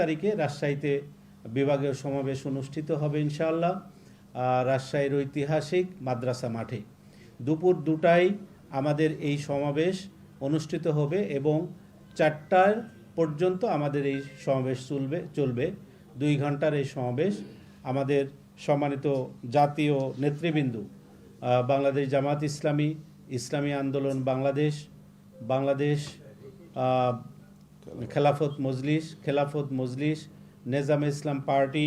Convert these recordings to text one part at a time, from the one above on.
তারিখে রাজশাহীতে বিভাগীয় সমাবেশ অনুষ্ঠিত হবে ইনশাআল্লাহ রাজশাহীর ঐতিহাসিক মাদ্রাসা মাঠে। দুপুর দুটায় আমাদের এই সমাবেশ অনুষ্ঠিত হবে এবং চারটার পর্যন্ত আমাদের এই সমাবেশ চলবে চলবে। দুই ঘণ্টার এই সমাবেশ আমাদের সম্মানিত জাতীয় নেতৃবৃন্দ বাংলাদেশ জামাত ইসলামী ইসলামী আন্দোলন বাংলাদেশ বাংলাদেশ খেলাফত মজলিস খেলাফত মজলিস, নেজামে ইসলাম পার্টি,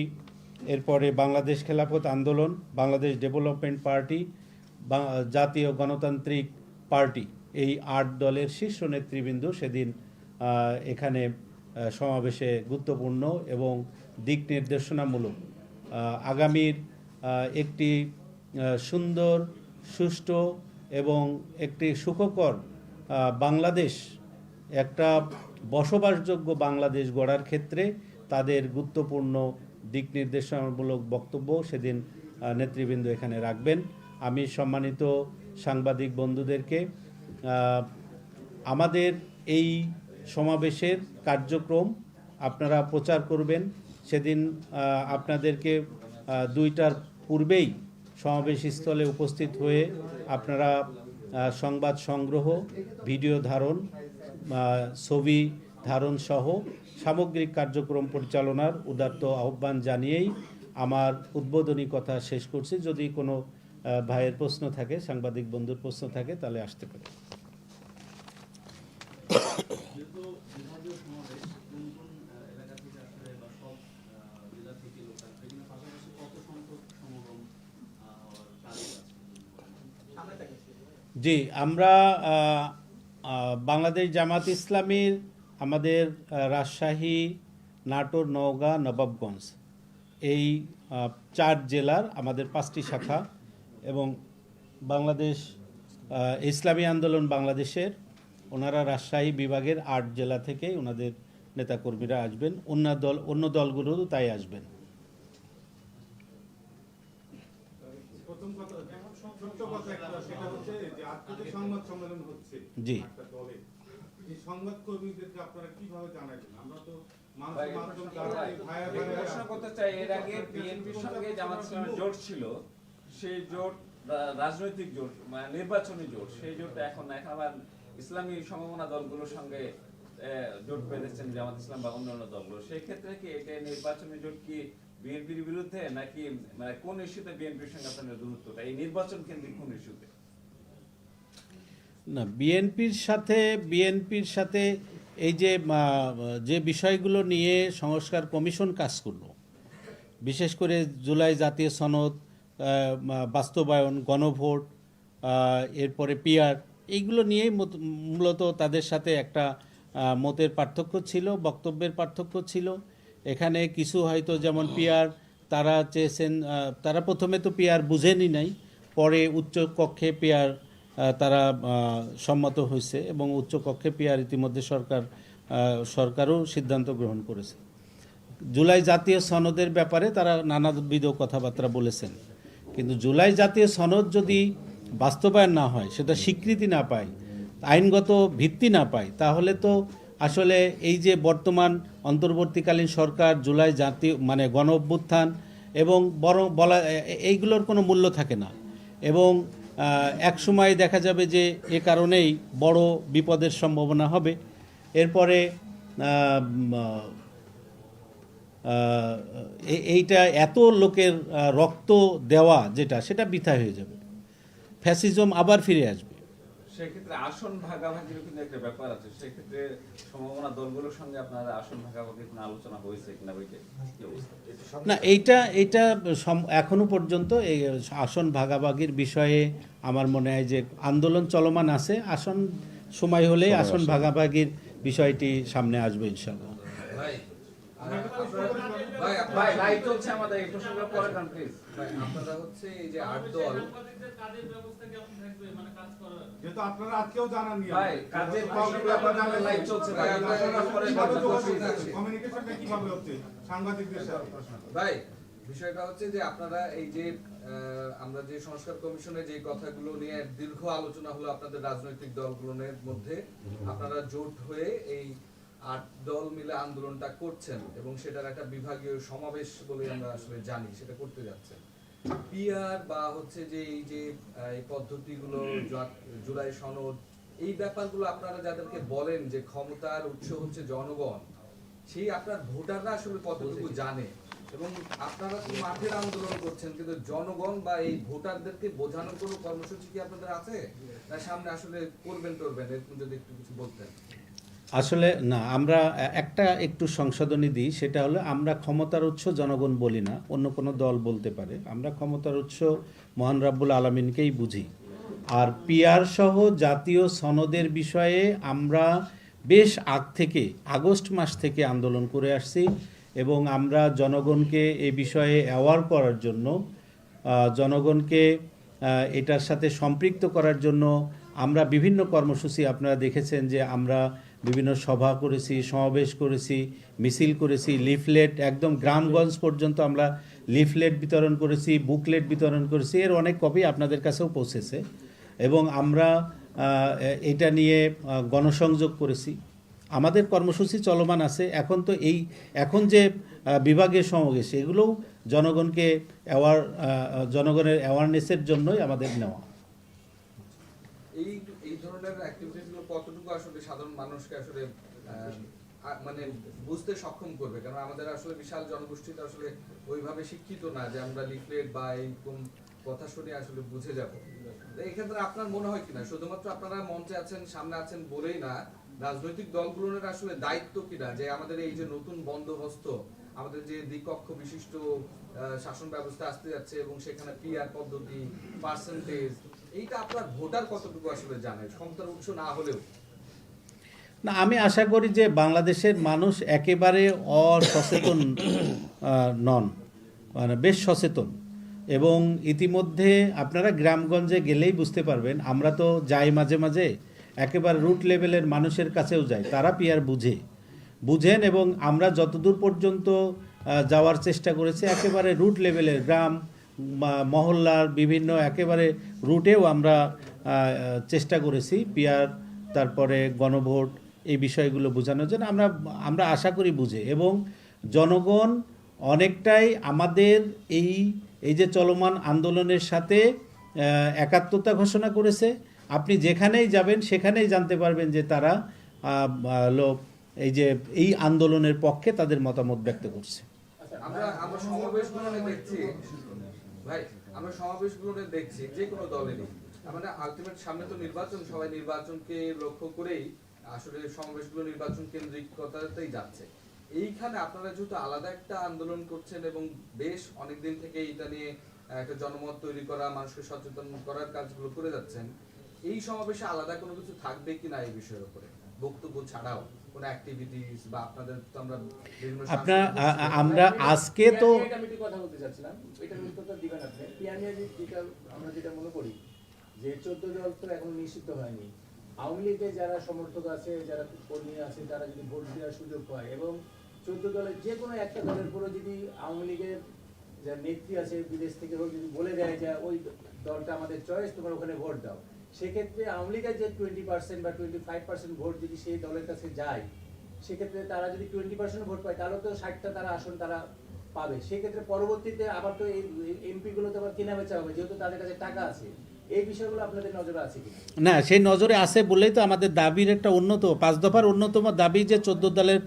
এরপরে বাংলাদেশ খেলাফত আন্দোলন, বাংলাদেশ ডেভেলপমেন্ট পার্টি জাতীয় গণতান্ত্রিক পার্টি। এই আট দলের শীর্ষ নেতৃবৃন্দ সেদিন এখানে সমাবেশে গুরুত্বপূর্ণ এবং দিক নির্দেশনামূলক। আগামীর একটি সুন্দর, সুষ্ঠু এবং একটি সুখকর বাংলাদেশ একটা বসবাসযোগ্য বাংলাদেশ গড়ার ক্ষেত্রে তাদের গুরুত্বপূর্ণ দিক নির্দেশনামূলক বক্তব্য সেদিন নেতৃবৃন্দ এখানে রাখবেন। আমি সম্মানিত সাংবাদিক বন্ধুদেরকে আমাদের এই সমাবেশের কার্যক্রম আপনারা প্রচার করবেন। সেদিন আপনাদেরকে দুইটার পূর্বেই সমাবেশ স্থলে উপস্থিত হয়ে আপনারা সংবাদ সংগ্রহ, ভিডিও ধারণ ছবি ধারণ সহ সামগ্রিক কার্যক্রম পরিচালনার উদাত্ত আহ্বান জানিয়েই আমার উদ্বোধনী কথা শেষ করছি। যদি কোনো ভাইয়ের প্রশ্ন থাকে সাংবাদিক বন্ধুর প্রশ্ন থাকে তাহলে আসতে পারে। জি আমরা বাংলাদেশ জামাত ইসলামীর আমাদের রাজশাহী নাটোর নওগাঁ নবাবগঞ্জ এই চার জেলার আমাদের পাঁচটি শাখা এবং বাংলাদেশ ইসলামী আন্দোলন বাংলাদেশের ওনারা রাজশাহী বিভাগের আট জেলা থেকে ওনাদের নেতাকর্মীরা আসবেন অন্য দল অন্য দলগুলোও তাই আসবেন জি। একটা দলে এই সংবাদ কর্মীদেরকে আপনারা কীভাবে জানাবেন? আমরা তো মানুষের ভাই, মাধ্যম দ্বারা এই ভাইয়া আমি ভাইয়া। প্রশ্ন করতে চাই এর আগে বিএনপির সঙ্গে জামাত ইসলামের জোট ছিল সেই জোট রাজনৈতিক জোট মানে নির্বাচনী জোট সেই জোট এখন এখন আবার ইসলামী সমমনা দলগুলোর সঙ্গে জোট বেঁধেছেন জামাত ইসলাম বা অন্যান্য দলগুলো। সেই ক্ষেত্রে কি এটা নির্বাচনী জোট কি বিএনপির বিরুদ্ধে নাকি মানে কোন ইস্যুতে বিএনপির সঙ্গে আপনাদের দূরত্বটা? এই নির্বাচন কেন্দ্রিক কোন ইস্যুতে? না, বিএনপির সাথে বিএনপির সাথে এই যে যে বিষয়গুলো নিয়ে সংস্কার কমিশন কাজ করল, বিশেষ করে জুলাই জাতীয় সনদ বাস্তবায়ন, গণভোট এরপরে পিয়ার এইগুলো নিয়েই মূলত তাদের সাথে একটা মতের পার্থক্য ছিল, বক্তব্যের পার্থক্য ছিল। এখানে কিছু হয়তো যেমন পিয়ার তারা চেয়েছেন তারা প্রথমে তো পিয়ার বুঝেনি নাই, পরে উচ্চ কক্ষে পিয়ার তারা সম্মত হয়েছে এবং উচ্চ কক্ষে পিয়ার ইতিমধ্যে সরকার সরকারও সিদ্ধান্ত গ্রহণ করেছে। জুলাই জাতীয় সনদের ব্যাপারে তারা নানাবিধ কথাবার্তা বলেছেন। কিন্তু জুলাই জাতীয় সনদ যদি বাস্তবায়ন না হয়, সেটা স্বীকৃতি না পায়, আইনগত ভিত্তি না পায়, তাহলে তো আসলে এই যে বর্তমান অন্তর্বর্তীকালীন সরকার, জুলাই জাতীয় মানে গণ অভ্যুত্থান এবং বরং বলা এইগুলোর কোনো মূল্য থাকে না। এবং এক সময় দেখা যাবে যে এ কারণেই বড় বিপদের সম্ভাবনা হবে। এরপরে এইটা এত লোকের রক্ত দেওয়া যেটা, সেটা বৃথা হয়ে যাবে। ফ্যাসিজম আবার ফিরে আসবে। সেক্ষেত্রে আসন ভাগাভাগির কিন্তু একটা ব্যাপার আছে। সেক্ষেত্রে সম্ভাবনা দলগুলোর সঙ্গে আপনার আসন ভাগাভাগির কোনো আলোচনা হয়েছে কিনা বইতে? কি না এইটা এইটা এখনও পর্যন্ত এই আসন ভাগাভাগির বিষয়ে আমার মনে হয় যে আন্দোলন চলমান আছে। আসন সময় হলে আসন ভাগাভাগির বিষয়টি সামনে আসবে ইনশাল্লাহ ভাই আমরা একটা প্রশ্ন আপনারা- ভাই মানে আজকেও জানাননি? কমিউনিকেশনটা কীভাবে হচ্ছে? সাংবাদিকদের সাথে বিষয়টা হচ্ছে যে আপনারা এই যে আহ, আমরা যে সংস্কার কমিশনে যে কথাগুলো নিয়ে দীর্ঘ আলোচনা হলো আপনাদের রাজনৈতিক দলগুলোর মধ্যে আপনারা জোট হয়ে এই আট দল মিলে আন্দোলনটা করছেন এবং সেটার একটা বিভাগীয় সমাবেশ বলে আমরা আসলে জানি সেটা করতে যাচ্ছেন। পিআর বা হচ্ছে যে এই যে এই পদ্ধতিগুলো জুলাই সনদ এই ব্যাপারগুলো আপনারা যাদেরকে বলেন যে ক্ষমতার উৎস হচ্ছে জনগণ সেই আপনার ভোটাররা আসলে কতটুকু জানে? এবং আপনারা তো মাঠের আন্দোলন করছেন কিন্তু জনগণ বা এই ভোটারদেরকে বোঝানোর কোনো কর্মসূচি কি আপনাদের আছে? না সামনে আসলে করবেন টরবেন এরকম যদি একটু কিছু বলতেন। আসলে না, আমরা একটা একটু সংশোধনী দিই, সেটা হলো আমরা ক্ষমতার উৎস জনগণ বলি না, অন্য কোনো দল বলতে পারে। আমরা ক্ষমতার উৎস মহান রাব্বুল আলমিনকেই বুঝি। আর পিআর সহ জাতীয় সনদের বিষয়ে আমরা বেশ আগ থেকে, আগস্ট মাস থেকে আন্দোলন করে আসছি এবং আমরা জনগণকে এ বিষয়ে অ্যাওয়ার করার জন্য জনগণকে এটার সাথে সম্পৃক্ত করার জন্য আমরা বিভিন্ন কর্মসূচি আপনারা দেখেছেন যে আমরা বিভিন্ন সভা করেছি সমাবেশ করেছি মিছিল করেছি লিফলেট একদম গ্রামগঞ্জ পর্যন্ত আমরা লিফলেট বিতরণ করেছি বুকলেট বিতরণ করেছি। এর অনেক কপি আপনাদের কাছেও পৌঁছেছে এবং আমরা এটা নিয়ে গণসংযোগ করেছি। আমাদের কর্মসূচি চলমান আছে। এখন তো এই এখন যে আহ, বিভাগীয় সমাবেশ এগুলোও জনগণকে অ্যাওয়ার জনগণের অ্যাওয়ারনেসের জন্যই আমাদের নেওয়া। এই এই ধরনের অ্যাক্টিভিটিসগুলো কতটুকু আসলে সাধারণ মানুষকে আসলে মানে বুঝতে সক্ষম করবে? কারণ আমাদের আসলে বিশাল আসলে ওইভাবে শিক্ষিত না যে আমরা লিফলেট বা এইরকম কথা শুনে আসলে বুঝে যাব। তো এই ক্ষেত্রে আপনার মনে হয় কিনা? শুধুমাত্র আপনারা মঞ্চে আছেন, সামনে আছেন বলেই না, রাজনৈতিক দলগুলোর আসলে দায়িত্ব কিনা? যে আমাদের এই যে নতুন বন্দোবস্ত, আমাদের যে দ্বিকক্ষ বিশিষ্ট শাসন ব্যবস্থা আসতে যাচ্ছে এবং সেখানে পিআর পদ্ধতি পার্সেন্টেজ এইটা আপনার ভোটার কতটুকু আসলে জানে? ক্ষমতার উৎস না হলেও। না, আমি আশা করি যে বাংলাদেশের মানুষ একেবারে অসচেতন নন। মানে বেশ সচেতন। এবং ইতিমধ্যে আপনারা গ্রামগঞ্জে গেলেই বুঝতে পারবেন, আমরা তো যাই মাঝে মাঝে, একেবারে রুট লেভেলের মানুষের কাছেও যাই। তারা পিয়ার বুঝে। বুঝেন এবং আমরা যতদূর পর্যন্ত যাওয়ার চেষ্টা করেছি, একেবারে রুট লেভেলের গ্রাম মহল্লার বিভিন্ন একেবারে রুটেও আমরা চেষ্টা করেছি পিয়ার তারপরে গণভোট এই বিষয়গুলো বোঝানোর জন্য। আমরা আমরা আশা করি বুঝে। এবং জনগণ অনেকটাই আমাদের এই এই যে চলমান আন্দোলনের সাথে একাত্মতা ঘোষণা করেছে। আপনি যেখানেই যাবেন, সেখানেই জানতে পারবেন যে তারা এই যে, এই আন্দোলনের পক্ষে তাদের মতামত ব্যক্ত করছে। আমরা আমরা সমাবেশগুলো দেখছি। ভাই, আমরা দেখছি যে কোনো দলেরই। মানে আলটিমেট সামনে তো নির্বাচন, সবাই নির্বাচনকে লক্ষ্য করেই আসলে সমাবেশগুলো নির্বাচন যাচ্ছে। এইখানে আপনারা যেহেতু আলাদা একটা আন্দোলন করছেন এবং বেশ অনেকদিন থেকে এটা নিয়ে একটা জনমত তৈরি করা, মানুষকে সচেতন করার কাজগুলো করে যাচ্ছেন, এই সমাবেশে আলাদা কোনো কিছু থাকবে কিনা এই বিষয়ের উপরে? বক্তব্য ছাড়াও। কোনো অ্যাক্টিভিটিস বা আপনাদের তো আমরা আপনার আজকে তো পিয়ার কথা বলতে চাচ্ছিলাম। এটার উত্তরটা দিবেন আপনি। পিয়ার যেটা আমরা যেটা মনে করি যে চোদ্দ দল তো এখন নিষিদ্ধ হয়নি। আওয়ামী লীগের যারা সমর্থক আছে যারা কর্মী আছে তারা যদি ভোট দেওয়ার সুযোগ পায় এবং চোদ্দ দলের যে কোনো একটা দলের পুরো যদি আওয়ামী লীগের যার নেত্রী আছে বিদেশ থেকে হোক যদি বলে দেয় যে ওই দলটা আমাদের চয়েস তোমার ওখানে ভোট দাও। সেক্ষেত্রে আওয়ামী লীগের যে টোয়েন্টি পার্সেন্ট বা টোয়েন্টি ফাইভ পার্সেন্ট ভোট যদি সেই দলের কাছে যায় সেক্ষেত্রে তারা যদি টোয়েন্টি পার্সেন্ট ভোট পায় তাহলে তো ষাটটা তারা আসন তারা পাবে। সেক্ষেত্রে পরবর্তীতে আবার তো এই এমপি গুলো তো আবার কেনা বেচা হবে যেহেতু তাদের কাছে টাকা আছে। এই বিষয়গুলো আপনাদের নজরে আছে না সেই নজরে আছে বলেই তো আমাদের দাবির একটা অন্যতম পাঁচ দফার অন্যতম দাবি যে চোদ্দ দলের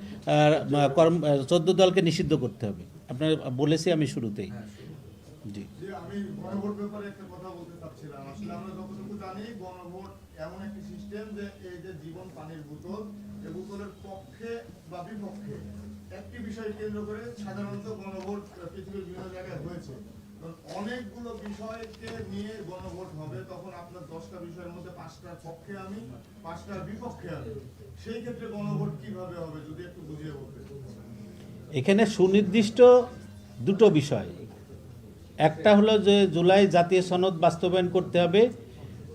কর্ম চোদ্দ দলকে নিষিদ্ধ করতে হবে। আপনার বলেছি আমি শুরুতেই। জি। আমি গণভোট ব্যাপারে একটা কথা বলতে চাচ্ছিলাম। আসলে আমরা জানি গণভোট এমন একটি সিস্টেম যে এই যে জীবন পানির বোতল এই বোতলের পক্ষে বা বিপক্ষে একটি বিষয় কেন্দ্র করে সাধারণত গণভোট পৃথিবীর বিভিন্ন জায়গায় হয়েছে। অনেকগুলো বিষয়কে নিয়ে গণভোট হবে, তখন আপনার দশটা বিষয়ের মধ্যে পাঁচটার পক্ষে আমি পাঁচটার বিপক্ষে আমি। সেই ক্ষেত্রে গণভোট কীভাবে হবে, যদি একটু বুঝিয়ে বলতে। এখানে সুনির্দিষ্ট দুটো বিষয়। একটা হলো যে জুলাই জাতীয় সনদ বাস্তবায়ন করতে হবে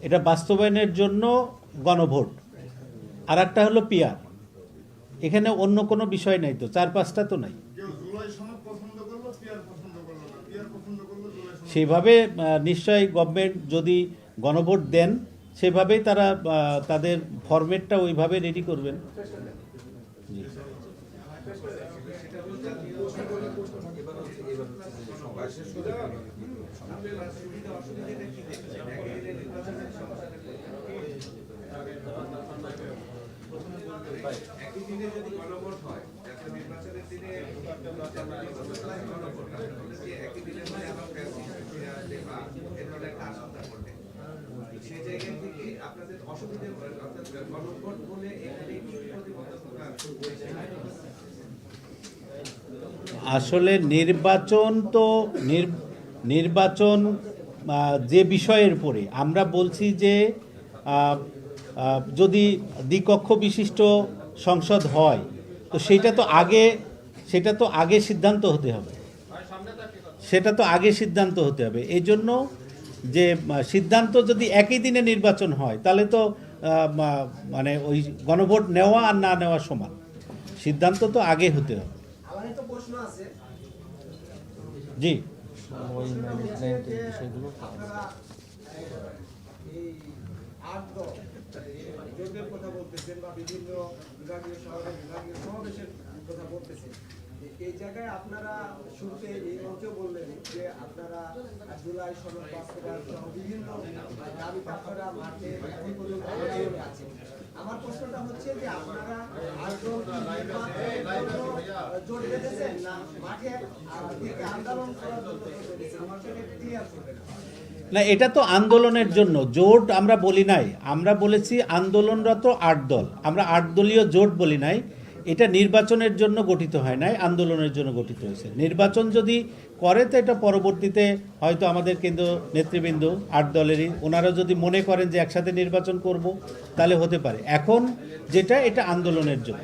এটা বাস্তবায়নের জন্য গণভোট। আর একটা হলো পিয়ার এখানে অন্য কোনো বিষয় নাই তো, চার পাঁচটা তো নাই। সেভাবে নিশ্চয়ই গভর্নমেন্ট যদি গণভোট দেন, সেভাবেই তারা তাদের ফরম্যাটটা ওইভাবে রেডি করবেন। জি এবার হচ্ছে এবার হচ্ছে যে সবাই শেষ করে একই দিনে যদি গণভোট হয় নির্বাচনের দিনে আসলে নির্বাচন তো নির- নির্বাচন যে বিষয়ের উপরে, আমরা বলছি যে যদি দ্বিকক্ষ বিশিষ্ট সংসদ হয়, তো সেটা তো আগে, সেটা তো আগে সিদ্ধান্ত হতে হবে। সেটা তো আগে সিদ্ধান্ত হতে হবে। এই জন্য যে সিদ্ধান্ত যদি একই দিনে নির্বাচন হয়, তাহলে তো মানে ওই গণভোট নেওয়া আর না নেওয়া সমান। সিদ্ধান্ত তো আগে হতে হবে। জি। কথা বলতেছেন বা বিভিন্ন বিভাগীয় শহরে বিভাগীয় সমাবেশের কথা বলতেছেন এই জায়গায় আপনারা শুরুতে এই মঞ্চেও বললেন যে আপনারা জুলাই সনদ বাস্তবায়ন সহ বিভিন্ন দাবি আপনারা মাঠে এখন পর্যন্ত আছেন। আমার প্রশ্নটা হচ্ছে যে আপনারা জোট বেঁধেছেন না? মাঠে আন্দোলন করার জন্য আমার সেটা ক্লিয়ার করবেন না, এটা তো আন্দোলনের জন্য, জোট আমরা বলি নাই। আমরা বলেছি আন্দোলনরত আট দল। আমরা আট দলীয় জোট বলি নাই। এটা নির্বাচনের জন্য গঠিত হয় নাই, আন্দোলনের জন্য গঠিত হয়েছে। নির্বাচন যদি করে, তো এটা পরবর্তীতে হয়তো আমাদের কেন্দ্র নেতৃবৃন্দ আট দলেরই, ওনারা যদি মনে করেন যে একসাথে নির্বাচন করব, তাহলে হতে পারে। এখন যেটা, এটা আন্দোলনের জন্য।